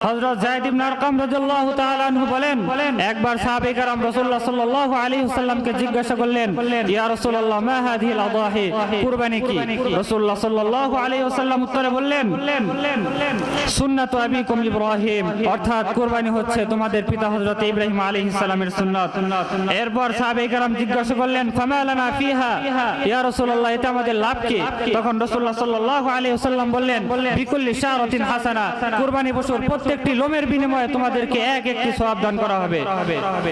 হযরত যায়েদ ইবনে আরকাম রাদিয়াল্লাহু তাআলা আনহু বলেন একবার সাহাবে کرام রাসূলুল্লাহ সাল্লাল্লাহু আলাইহি ওয়াসাল্লামকে জিজ্ঞাসা করলেন ইয়া রাসূলুল্লাহ মা হাদিহিল আদাহি কুরবানি কি রাসূলুল্লাহ সাল্লাল্লাহু আলাইহি ওয়াসাল্লাম উত্তরে বললেন সুন্নাতু আবিকুম ইব্রাহিম অর্থাৎ কুরবানি হচ্ছে তোমাদের পিতা হযরত ইব্রাহিম আলাইহিস সালামের সুন্নাত এরপর সাহাবে کرام জিজ্ঞাসা করলেন ফামা লানা ফিহা ইয়া রাসূলুল্লাহ এটা আমাদের লাভ কি তখন রাসূলুল্লাহ সাল্লাল্লাহু আলাইহি ওয়াসাল্লাম বললেন বিকুল্লি শারাতিন হাসানা কুরবানি পশুর প্রত্যেকটি লোমের বিনিময়ে তোমাদেরকে এক একটি সওয়াব দান করা হবে।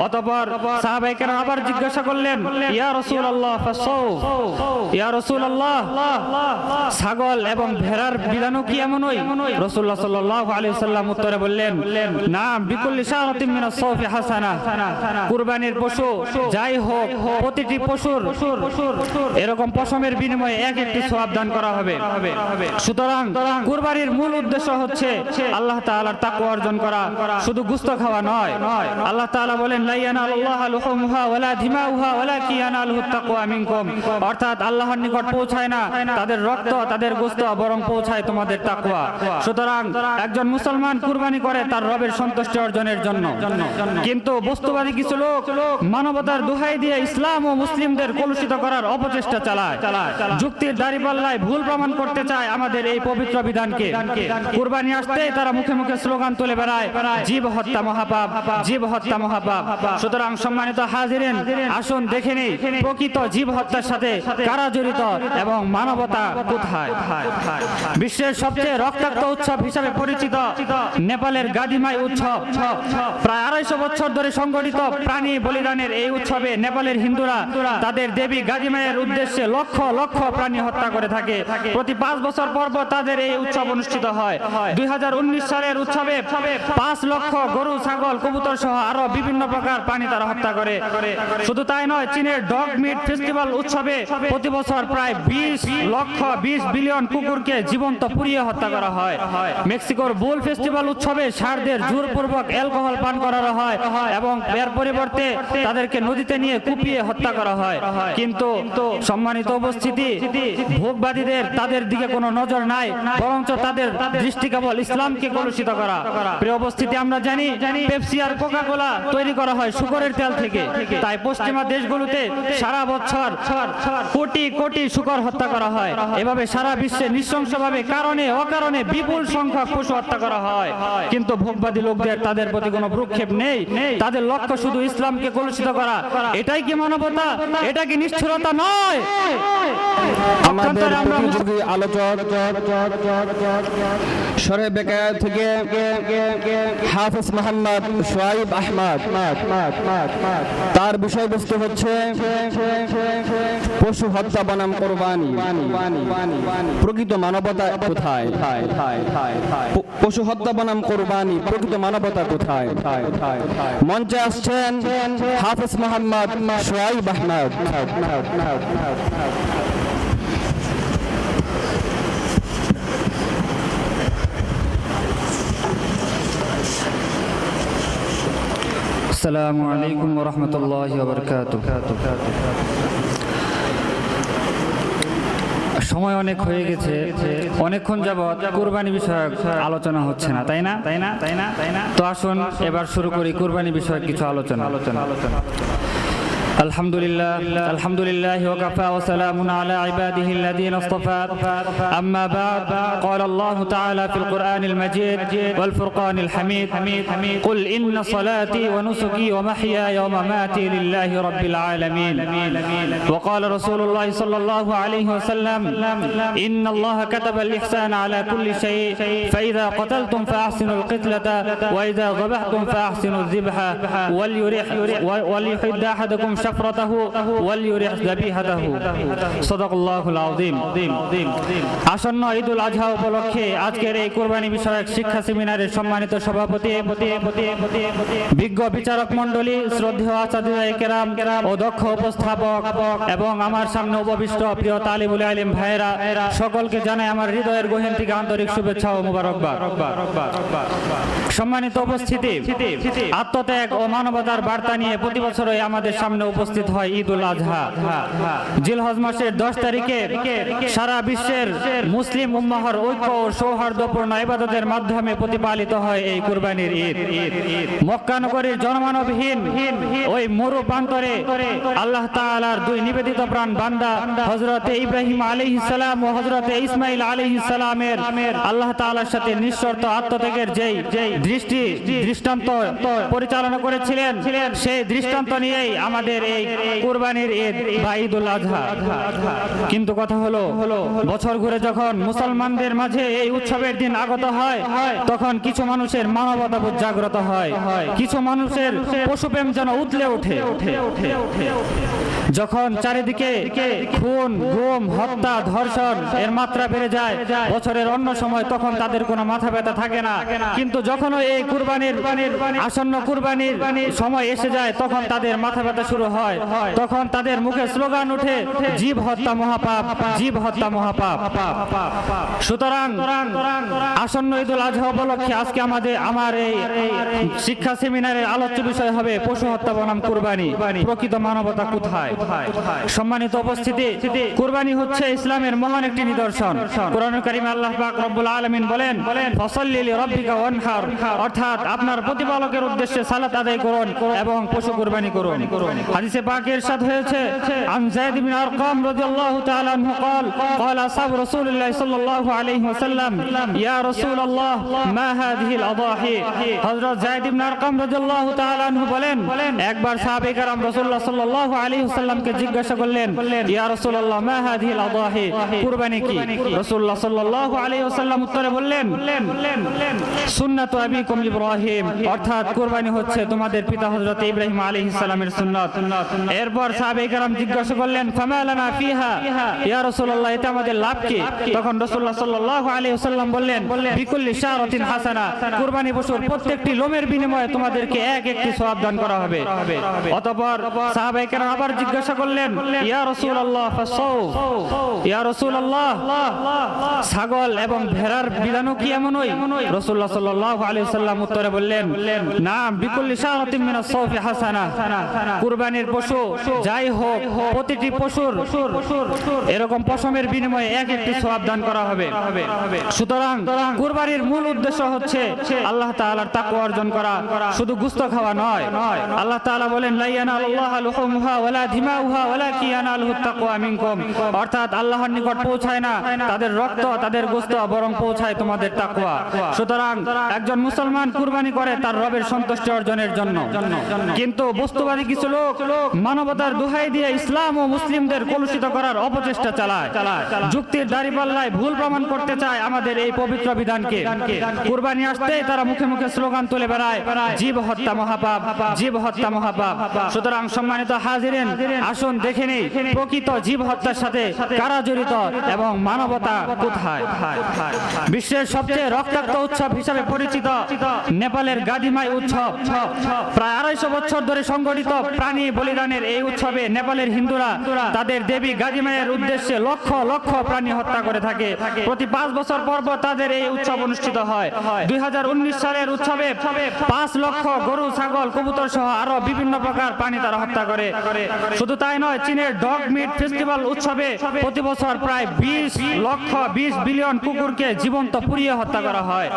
অতঃপর সাহাবায়ে কেরাম আবার জিজ্ঞাসা করলেন, ইয়া রাসূলুল্লাহ ফাসাউফ ইয়া রাসূলুল্লাহ, ছাগল এবং ভেড়ার বিধানও কি এমনই? রাসূলুল্লাহ সাল্লাল্লাহু আলাইহি ওয়াসাল্লাম উত্তরে বললেন না হাসানা, কুরবানির পশু, যাই হোক, প্রতিটি পশুর এরকম পশমের বিনিময়ে এক একটি সওয়াব দান করা হবে। সুতরাং কুরবানির মূল উদ্দেশ্য হচ্ছে আল্লাহ তাআলার তাকওয়া অর্জন করা শুধু গুস্ত খাওয়া নয়। আল্লাহ তাআলা বলেন ইয়ানালুল্লাহ লুহুমুহা ওয়ালা দিমাউহা তাকওয়া মিনকুম। অর্থাৎ আল্লাহর নিকট পৌঁছায় না, তাদের রক্ত, তাদের গোস্ত, বরং পৌঁছায় তোমাদের সুতরাং একজন মুসলমান কুরবানি করে তার রবের সন্তুষ্টি অর্জনের জন্য। কিন্তু বস্তুবাদী কিছু লোক মানবতার দোহাই দিয়ে ইসলাম ও মুসলিমদের কলুষিত করার অপচেষ্টা চালায়। যুক্তির দাঁড়িপাল্লায় ভুল প্রমাণ করতে চায় আমাদের এই পবিত্র বিধানকে। কুরবানি আসতেই তারা মুখে মুখে স্লোগান তুলে বেড়ায়, জীব হত্যা মহাপাপ, জীব হত্যা মহাপাপ। সুতরাং সম্মানিত হাজিরেন, আসুন দেখে নেই, প্রকৃত জীব হত্যার সাথে কারা জড়িত এবং মানবতা কোথায়? বিশ্বের সবচেয়ে রক্তাক্ত উৎসব হিসাবে পরিচিত নেপালের গাদিমাই উৎসব। প্রায় আড়াইশো বছর ধরে সংগঠিত প্রাণী বলিদানের এই উৎসবে নেপালের হিন্দুরা তাদের দেবী গাদিমায়ের উদ্দেশ্যে লক্ষ লক্ষ প্রাণী হত্যা করে থাকে। প্রতি পাঁচ বছর পর তাদের এই উৎসব অনুষ্ঠিত হয়। দুই হাজার উনিশ সালের উৎসবে পাঁচ লক্ষ গরু, ছাগল, কবুতর সহ আরও বিভিন্ন প্রকার প্রাণী তারা হত্যা করে। শুধু তাই নয়, চীনের ডগ মিট ফেস্টিভ্যাল উৎসবে প্রতি বছর প্রায় বিশ লক্ষ বিশ বিলিয়ন কুকুরকে জীবন্ত পুড়িয়ে হত্যা করা হয়। মেক্সিকোর বুল ফেস্টিভ্যাল উৎসবে ষাঁড়দের জোরপূর্বক অ্যালকোহল পান করানো হয় এবং এর পরিবর্তে তাদেরকে নদীতে নিয়ে কুপিয়ে হত্যা করা হয়। কিন্তু সম্মানিত উপস্থিতি, ভোগবাদীদের তাদের দিকে কোনো নজর নাই, বরঞ্চ তাদের দৃষ্টি কেবল ইসলামকে কলুষিত করা। প্রিয় উপস্থিতি আমরা জানি পেপসি আর কোকা কোলা তৈরি করা হয় শুকরের তেল থেকে। তাই পশ্চিমা দেশগুলোতে সারা বছর কোটি কোটি শুকর হত্যা করা হয়। এভাবে সারা বিশ্বে নৃশংসভাবে কারণে অকারণে বিপুল সংখ্যক পশু হত্যা করা হয়। কিন্তু ভোগবাদী লোকদের তাদের প্রতি কোনো ভ্রুক্ষেপ নেই। তাদের লক্ষ্য শুধু ইসলামকে কলুষিত করা। এটাই কি মানবতা? এটা কি নিষ্ঠুরতা নয়? আমাদের আলোচক সরে বেকার থেকে হাফিজ মোহাম্মদ সোয়াইব আহমদ। তার বিষয়বস্তু হচ্ছে পশু হত্যা বনাম কোরবানি। প্রকৃত মানবতা কোথায়? পশু হত্যা বনাম কোরবানি, প্রকৃত মানবতা কোথায়? মঞ্চে আসছেন হাফিজ মোহাম্মদ সোয়াইব আহমদ। আসসালামু আলাইকুম রহমতুল্লাহ বরকাত সময় অনেক হয়ে গেছে অনেকক্ষণ যাবৎ কুরবানি বিষয়ক আলোচনা হচ্ছে না তাই না? তাই না? তাই না? তাই না? তো আসুন এবার শুরু করি কুরবানি বিষয়ক কিছু আলোচনা আলোচনা আলোচনা। الحمد لله الحمد لله وكفى وسلام على عباده الذين اصطفى. أما بعد قال الله تعالى في القرآن المجيد والفرقان الحميد قل إن صلاتي ونسكي ومحياي ومماتي لله رب العالمين. وقال رسول الله صلى الله عليه وسلم إن الله كتب الإحسان على كل شيء فإذا قتلتم فأحسنوا القتلة وإذا ذبحتم فأحسنوا الذبح. وليحد أحدكم شفرته وليرح ذبيحته صدق الله العظيم আসন্ন ঈদুল আজহা উপলক্ষে আজকের এই কোরবানি বিষয়ক শিক্ষা সেমিনারের সম্মানিত সভাপতি বিজ্ঞ বিচারক মণ্ডলী শ্রদ্ধেয় আচার্য কেরাম ও দক্ষ উপস্থাপক এবং আমার সামনে উপবিষ্ট প্রিয় তালিবুল আলিম ভাইরা সকলকে জানাই আমার হৃদয়ের গহীন থেকে আন্তরিক শুভেচ্ছা ও মুবারকবাদ সম্মানিত উপস্থিতি আত্মত্যাগ ও মানবতার বার্তা নিয়ে প্রতি বছরই আমাদের সামনে উপস্থিত হয় ঈদ উল আজহা জিলহজ মাসের দশ তারিখে সারা বিশ্বের মুসলিম উম্মাহর ঐক্য ও সৌহার্দ্যপূর্ণ ইবাদতের মাধ্যমে প্রতিপালিত হয় এই কুরবানির ঈদ। মক্কা নগরীর জনমানবহীন ওই মরু প্রান্তরে আল্লাহ তাআলার দুই নিবেদিত প্রাণ বান্দা, হযরতে ইব্রাহিম আলাইহিস সালাম ও হযরতে ইসমাইল আলাইহিস সালামের আল্লাহ তাআলার সাথে নিঃশর্ত আত্মত্যাগের যেই দৃষ্টি, দৃষ্টান্ত পরিচালনা করেছিলেন, সেই দৃষ্টান্ত নিয়েই আমাদের কুরবানির ঈদ বা ঈদুল আজহা। কিন্তু কথা হলো, বছর ঘুরে যখন মুসলমানদের মাঝে এই উৎসবের দিন আগত হয়, তখন কিছু মানুষের মানবতাবোধ জাগ্রত হয়, কিছু মানুষের পশুপ্রেম যেন উতলে ওঠে। যখন চারিদিকে খুন, গুম, হত্যা, ধর্ষণ এর মাত্রা বেড়ে যায়, বছরের অন্য সময় তখন তাদের কোনো মাথা ব্যথা থাকে না। কিন্তু যখন এই কুরবানির আসন্ন কুরবানির সময় এসে যায়, তখন তাদের মাথা ব্যথা শুরু হয়, তখন তাদের মুখে স্লোগান উঠে, জীব হত্যা মহাপাপ, জীব হত্যা মহাপাপ। সুতরাং আসন্ন ঈদুল আজহা উপলক্ষে আজকে আমাদের, আমার এই শিক্ষা সেমিনারের আলোচ্য বিষয় হবে পশু হত্যা বনাম কুরবানি। প্রকৃত মানবতা কোথায়? সম্মানিত উপস্থিতি, কুরবানি হচ্ছে ইসলামের মহান একটি নিদর্শন। কোরআন কারিম আল্লাহ পাক রব্বুল আলামিন বলেন, ফসল্লি লিরাব্বিকা ওয়ানহার। অর্থাৎ আপনার প্রতিপালকের উদ্দেশ্যে সালাত আদায় করুন এবং পশু কুরবানি করুন। হাদিসে পাকে ইরশাদ হয়েছে আন যায়েদ বিন আরকাম রাদিয়াল্লাহু তাআলা আনহু قال قال اصحاب رسول الله صلى الله عليه وسلم يا رسول الله ما هذه الاضاحي হযরত যায়েদ ইবনে আরকাম রাদিয়াল্লাহু তাআলা আনহু বলেন একবার সাহাবে کرام রাসূলুল্লাহ সাল্লাল্লাহু আলাইহি ওয়াসাল্লামকে জিজ্ঞাসা করলেন ইয়া রাসূলুল্লাহ মা হাযিহি আল-আদাহি কুরবানি কি রাসূলুল্লাহ সাল্লাল্লাহু আলাইহি ওয়াসাল্লাম উত্তরে বললেন সুন্নাত আবিকুম ইব্রাহিম অর্থাৎ কুরবানি হচ্ছে তোমাদের পিতা হযরত ইব্রাহিম আলাইহিস সালামের সুন্নাত এরপর সাহাবিকরাম জিজ্ঞাসা করলেন ফামালানা ফিহা? ইয়া রাসূলুল্লাহ এটা আমাদের লাভ কি? তখন রাসূলুল্লাহ সাল্লাল্লাহু আলাইহি ওয়াসাল্লাম বললেন, বিকুল্লি শারাতিন হাসানা, কুরবানি পশুর প্রত্যেকটি লোমের বিনিময়ে তোমাদেরকে এক একটি সওয়াব দান করা হবে। অতঃপর আবার জিজ্ঞাসা করলেন, ইয়া রাসূলুল্লাহ ফাসাউ ইয়া রাসূলুল্লাহ, ছাগল এবং ভেড়ার বিধানও কি এমন ওই রাসূলুল্লাহ সাল্লাল্লাহু আলাইহি ওয়াসাল্লাম উত্তরে বললেন না বিকুল্লি শারাতিন মিনাস সাওফি হাসানা। কুরবানি কুরবানির পশু, যাই হোক, প্রতিটি পশুর এরকম পশমের বিনিময়ে এক একটি সওয়াব দান করা হবে। সুতরাং কুরবানির মূল উদ্দেশ্য হচ্ছে আল্লাহ তাআলার তাকওয়া অর্জন করা, শুধু গুস্ত খাওয়া নয়। আল্লাহ তাআলা বলেন লা ইয়ানালুল্লাহ লুহুমুহা ওয়ালা দিমাউহা ওয়ালাকি ইয়ানালুহু তাকওয়া মিনকুম। অর্থাৎ আল্লাহর নিকট পৌঁছায় না, তাদের রক্ত, তাদের গোস্ত, বরং পৌঁছায় তোমাদের তাকওয়া। সুতরাং একজন মুসলমান কুরবানি করে তার রবের সন্তুষ্টি অর্জনের জন্য। কিন্তু বস্তুবাদী কিছু লোক মানবতার দোহাই দিয়ে ইসলাম ও মুসলিমদের কলুষিত করার অপচেষ্টা চালায়। যুক্তির দাঁড়িপাল্লায় ভুল প্রমাণ করতে চায় আমাদের এই পবিত্র বিধানকে। কুরবানি আসতেই তারা মুখে মুখে স্লোগান তুলে বেড়ায় জীব হত্যা মহাপাপ জীব হত্যা মহাপাপ। সুতরাং সম্মানিত হাজিরেন আসুন দেখে নেই প্রকৃত জীব হত্যার সাথে কারা জড়িত এবং মানবতা কোথায়? বিশ্বের সবচেয়ে রক্তাক্ত উৎসব হিসাবে পরিচিত নেপালের গাদিমাই উৎসব। প্রায় আড়াইশো বছর ধরে সংগঠিত প্রাণী বলিদানের এই উৎসবে নেপালের হিন্দুরা তাদের দেবী গাদিমায়ের উদ্দেশ্যে লক্ষ লক্ষ প্রাণী হত্যা করে থাকে। প্রতি পাঁচ বছর পর তাদের এই উৎসব অনুষ্ঠিত হয়। দুই সালের উৎসবে পাঁচ লক্ষ গরু, ছাগল, কবুতর সহ আরও বিভিন্ন প্রকার প্রাণী তারা হত্যা করে। শুধু তাই নয়, চীনের ডগ মিট ফেস্টিভ্যাল উৎসবে প্রতি বছর প্রায় বিশ লক্ষ বিশ বিলিয়ন কুকুরকে জীবন্ত পুড়িয়ে হত্যা করা হয়।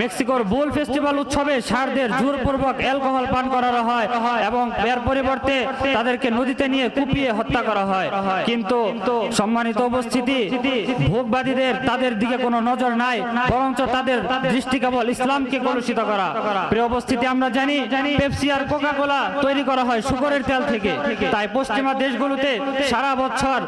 মেক্সিকোর বুল ফেস্টিভ্যাল উৎসবে ষাঁড়দের জোরপূর্বক অ্যালকোহল পান করানো হয় এবং এর পরিবর্তে তাদেরকে নদীতে নিয়ে কুপিয়ে হত্যা করা হয়। কিন্তু সম্মানিত উপস্থিতি, ভোগবাদীদের তাদের দিকে কোনো নজর নাই, বরঞ্চ তাদের দৃষ্টি কেবল ইসলামকে কলুষিত করা। প্রিয় উপস্থিতি, আমরা জানি পেপসি আর কোকা কোলা তৈরি করা হয় শুকরের তেল থেকে। তাই পশ্চিমা দেশগুলোতে সারা বছর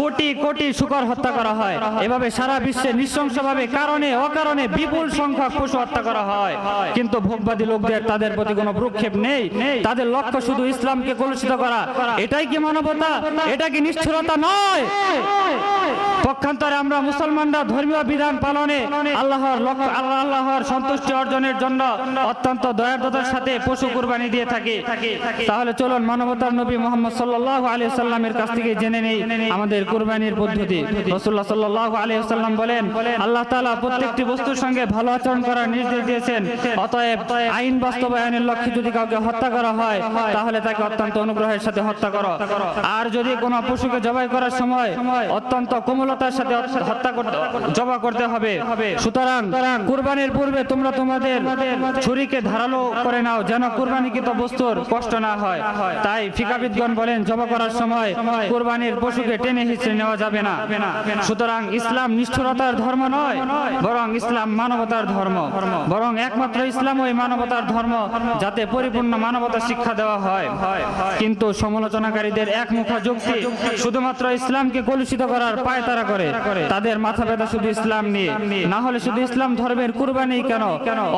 কোটি কোটি শুকর হত্যা করা হয়। এভাবে সারা বিশ্বে নৃশংসভাবে কারণে অকারণে বিপুল সংখ্যক পশু হত্যা করা হয়। কিন্তু ভোগবাদী লোকদের তাদের প্রতি কোনো ভ্রুক্ষেপ নেই। তাদের লক্ষ্য শুধু ইসলামকে কলুষিত করা। এটাই কি মানবতা? এটা কি নিষ্ঠুরতা নয়? পক্ষান্তরে আমরা মুসলমানরা ধর্মীয় বিধান পালনে আল্লাহর আল্লাহ আল্লাহর সন্তুষ্টি অর্জনের জন্য অত্যন্ত দয়ার্দতার সাথে পশু কুরবানি দিয়ে থাকি। তাহলে চলুন মানবতার নবী মোহাম্মদ সাল্লাল্লাহু আলাইহি সাল্লামের কাছ থেকে জেনে নেই আমাদের কুরবানির পদ্ধতি। রাসূলুল্লাহ সাল্লাল্লাহু আলাইহি সাল্লাম বলেন, আল্লাহ তাআলা প্রত্যেকটি বস্তুর সঙ্গে ভালো আচরণ করার নির্দেশ দিয়েছেন। অতএব আইন বাস্তবায়নের লক্ষ্যে যদি কাউকে হত্যা করা হয়, তাহলে তাকে অত্যন্ত অনুগ্রহের সাথে হত্যা করো। আর যদি কোনো পশুকে জবাই করার সময় অত্যন্ত কোমলতার সাথে হত্যা করতে জবা করতে হবে। সুতরাং কুরবানির পূর্বে তোমরা তোমাদের ছুরিকে ধারালো করে নাও, যেন কুরবানিকৃত বস্তুর কষ্ট না হয়। তাই ফিকাবিদগণ বলেন জবা করার সময় কুরবানির পশুকে টেনে হিচড়ে নেওয়া যাবে না। সুতরাং ইসলাম নিষ্ঠুরতার ধর্ম নয়, বরং ইসলাম মানবতার ধর্ম। বরং একমাত্র ইসলাম ওই মানবতার ধর্ম, যাতে পরিপূর্ণ মানবতা শিক্ষা দেওয়া হয়। কিন্তু সমালোচনাকারীদের একমুখা যুক্তি, শুধুমাত্র ইসলামকে কলুষিত করার পায়তারা করে। তাদের মাথা ব্যথা শুধু ইসলাম নিয়ে। না হলে শুধু ইসলাম ধর্মের কুরবানি কেন?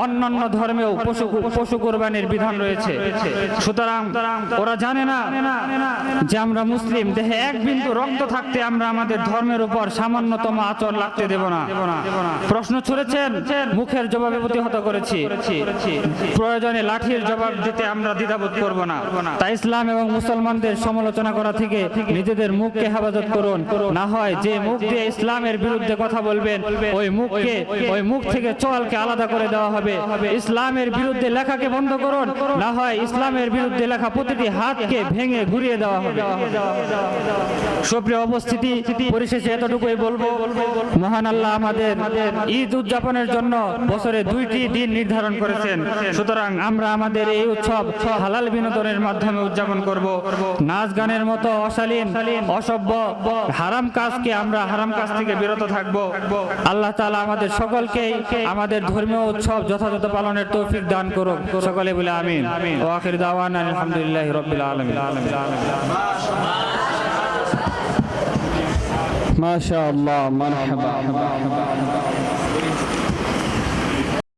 অন্যান্য ধর্মেও পশু পশু কুরবানির বিধান রয়েছে। সুতরাং ওরা জানে না যে আমরা মুসলিম। দেহে এক বিন্দু রক্ত থাকতে আমরা আমাদের ধর্মের উপর সামান্যতম আচর লাগতে দেব না। প্রশ্ন ছুড়েছেন? মুখের জবাবে প্রতিহত করেছি। প্রয়োজনে লাঠির জবাব দিতে আমরা দ্বিধাবোধ করব না। তাই ইসলাম এবং মুসলমানদের সমালোচনা করা থেকে নিজেদের মুখকে হেফাজত করুন। না হয় যে মুখ দিয়ে ইসলামের বিরুদ্ধে কথা বলবেন, ওই মুখকে, ওই মুখ থেকে চোয়ালকে আলাদা করে দেওয়া হবে। ইসলামের বিরুদ্ধে লেখাকে বন্ধ করুন, না হয় ইসলামের বিরুদ্ধে লেখা প্রতিটি হাতকে ভেঙে ঘুরিয়ে দেওয়া হবে। সুপ্রিয় উপস্থিতি, পরিশেষে এতটুকুই বলব। মহান আল্লাহ আমাদের ঈদ উদযাপনের জন্য বছরে দুইটি দিন নির্ধারণ করেছেন। সুতরাং আমরা আমাদের এই উৎসব হালাল বিনোদনের মাধ্যমে উদযাপন করব। নাচ গানের মতো অশালীন, অসভ্য, হারাম কাজকে আমরা হারাম কাজ থেকে বিরত থাকব। আল্লাহ তাআলা আমাদের সকলকেই আমাদের ধর্মীয় উৎসব যথাযথ পালনের তৌফিক দান করুক। সকলে বলে আমিন। ও আখির দাওয়ান আলহামদুলিল্লাহ রবিল আলমিন। মাশাআল্লাহ, মারহাবা।